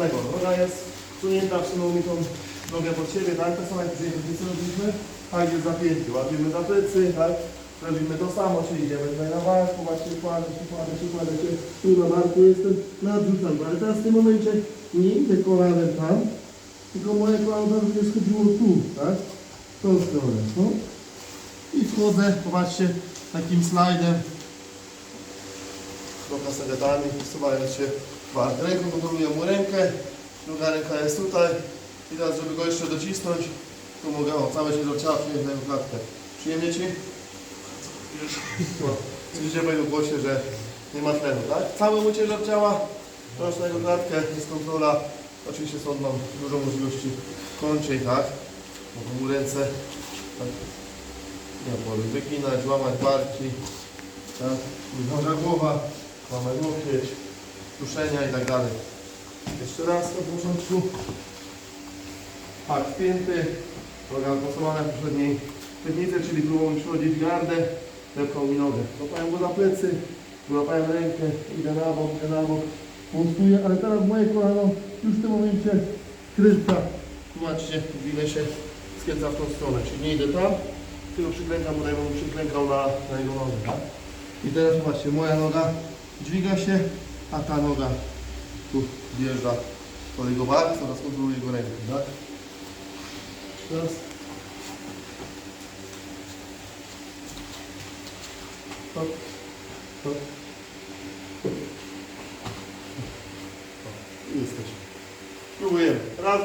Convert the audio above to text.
Tego, Noga jest sunięta, wsunął mi tą nogę pod siebie, tak? To samo jak dzisiaj co robiliśmy. Tak jest zapięcie, łapiemy za plecy, tak? Robimy to samo, czyli idziemy tutaj na barku, właśnie kładę się, kładę się, kładę się. Tu na barku jestem, nadrzucam go. Ale teraz w tym momencie nie idę kolanem tam, tylko moje kolano będzie schodziło tu, tak? W tą stronę, no. I wchodzę, popatrzcie, takim slajdem kasetami, wsuwając się w bar. Ręką kontroluję mu rękę, druga ręka jest tutaj i teraz, żeby go jeszcze docisnąć, tu mogę, o, całe się ciała przyjąć na jego klatkę. Przyjemnie Ci? Słyszycie w moim głosie, że nie ma tlenu, tak? Cały mój ciężar ciała, proszę na jego klatkę, jest kontrola. Oczywiście stąd mam dużo możliwości kończeń, tak? Mogę mu ręce, tak? Nie boli, wyginać, łamać barki, tak? Duża głowa, łamać łokieć, duszenia i tak dalej. Jeszcze raz na początku. Pak spięty, noga posuwana w poprzedniej technice, czyli mi przychodzić w gardę, lepką mi nogę. Go za plecy, złapałem rękę, idę na bok, idę na bok, montuję, ale teraz moje kolano już w tym momencie skręca. Zobaczcie, winę się skręca w tą stronę, czyli nie idę tam, tylko przyklękam, bo przyklękał na, na jego nogę. Tak? I teraz zobaczcie, moja noga dźwiga się, a ta noga tu wjeżdża pod jego bark oraz kontroluje jego rękę, tak? Teraz Hop, hop. Jesteśmy. Próbujemy. Raz.